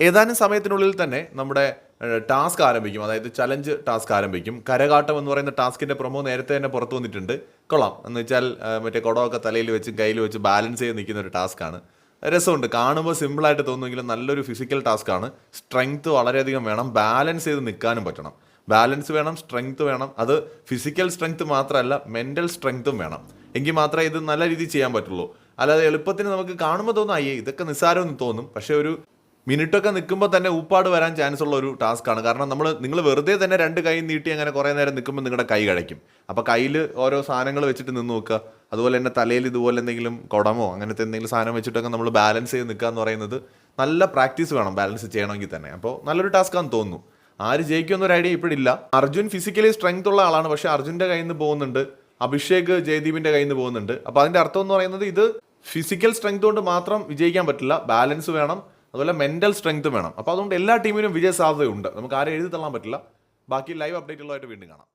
ഏതാനും സമയത്തിനുള്ളിൽ തന്നെ നമ്മുടെ ടാസ്ക് ആരംഭിക്കും. അതായത് ചലഞ്ച് ടാസ്ക് ആരംഭിക്കും. കരകാട്ടം എന്ന് പറയുന്ന ടാസ്കിന്റെ പ്രൊമോ നേരത്തെ തന്നെ പുറത്തു വന്നിട്ടുണ്ട്. കൊള്ളാം. എന്ന് വെച്ചാൽ മറ്റേ കുടമൊക്കെ തലയിൽ വെച്ച് കയ്യിൽ വെച്ച് ബാലൻസ് ചെയ്ത് നിൽക്കുന്ന ഒരു ടാസ്ക്കാണ് രസമുണ്ട്. കാണുമ്പോൾ സിമ്പിളായിട്ട് തോന്നുമെങ്കിലും നല്ലൊരു ഫിസിക്കൽ ടാസ്ക്കാണ് സ്ട്രെങ്ത് വളരെയധികം വേണം. ബാലൻസ് ചെയ്ത് നിൽക്കാനും പറ്റണം. ബാലൻസ് വേണം സ്ട്രെങ്ത് വേണം. അത് ഫിസിക്കൽ സ്ട്രെങ്ത് മാത്രമല്ല മെന്റൽ സ്ട്രെങ്ത്തും വേണം. എങ്കിൽ മാത്രമേ ഇത് നല്ല രീതിയിൽ ചെയ്യാൻ പറ്റുള്ളൂ. അല്ലാതെ എളുപ്പത്തിന് നമുക്ക് കാണുമ്പോൾ തോന്നും അയ്യേ ഇതൊക്കെ നിസ്സാരമെന്ന് തോന്നും. പക്ഷേ ഒരു മിനിറ്റൊക്കെ നിൽക്കുമ്പോൾ തന്നെ ഊപ്പാട് വരാൻ ചാൻസ് ഉള്ള ഒരു ടാസ്ക്കാണ് കാരണം നമ്മൾ നിങ്ങൾ വെറുതെ തന്നെ രണ്ട് കൈ നീട്ടി അങ്ങനെ കുറേ നേരം നിൽക്കുമ്പോൾ നിങ്ങളുടെ കൈ കഴിക്കും അപ്പോൾ കയ്യിൽ ഓരോ സാധനങ്ങൾ വെച്ചിട്ട് നിന്ന് നോക്കുക. അതുപോലെ തന്നെ തലയിൽ ഇതുപോലെ എന്തെങ്കിലും കുടമോ അങ്ങനത്തെ എന്തെങ്കിലും സാധനം വെച്ചിട്ടൊക്കെ നമ്മൾ ബാലൻസ് ചെയ്ത് നിൽക്കുക എന്ന് പറയുന്നത് നല്ല പ്രാക്ടീസ് വേണം ബാലൻസ് ചെയ്യണമെങ്കിൽ തന്നെ. അപ്പോൾ നല്ലൊരു ടാസ്ക്കാന്ന് തോന്നുന്നു. ആര് ജയിക്കുമെന്നൊരു ഐഡിയ ഇപ്പോഴില്ല അർജുൻ ഫിസിക്കലി സ്ട്രെങ്ത് ഉള്ള ആളാണ്. പക്ഷേ അർജുന്റെ കയ്യിൽ നിന്ന് പോകുന്നുണ്ട്. അഭിഷേക് ജയദീപിന്റെ കയ്യിൽ നിന്ന് പോകുന്നുണ്ട്. അപ്പോൾ അതിന്റെ അർത്ഥം എന്ന് പറയുന്നത് ഇത് ഫിസിക്കൽ സ്ട്രെങ്ത് കൊണ്ട് മാത്രം വിജയിക്കാൻ പറ്റില്ല. ബാലൻസ് വേണം. അതുപോലെ മെന്റൽ സ്ട്രെങ്ത് വേണം. അപ്പോൾ അതുകൊണ്ട് എല്ലാ ടീമിനും വിജയ സാധ്യതയുണ്ട് നമുക്ക് ആരെ എഴുതി തള്ളാൻ പറ്റില്ല. ബാക്കി ലൈവ് അപ്ഡേറ്റുകളായിട്ട് വീണ്ടും കാണാം.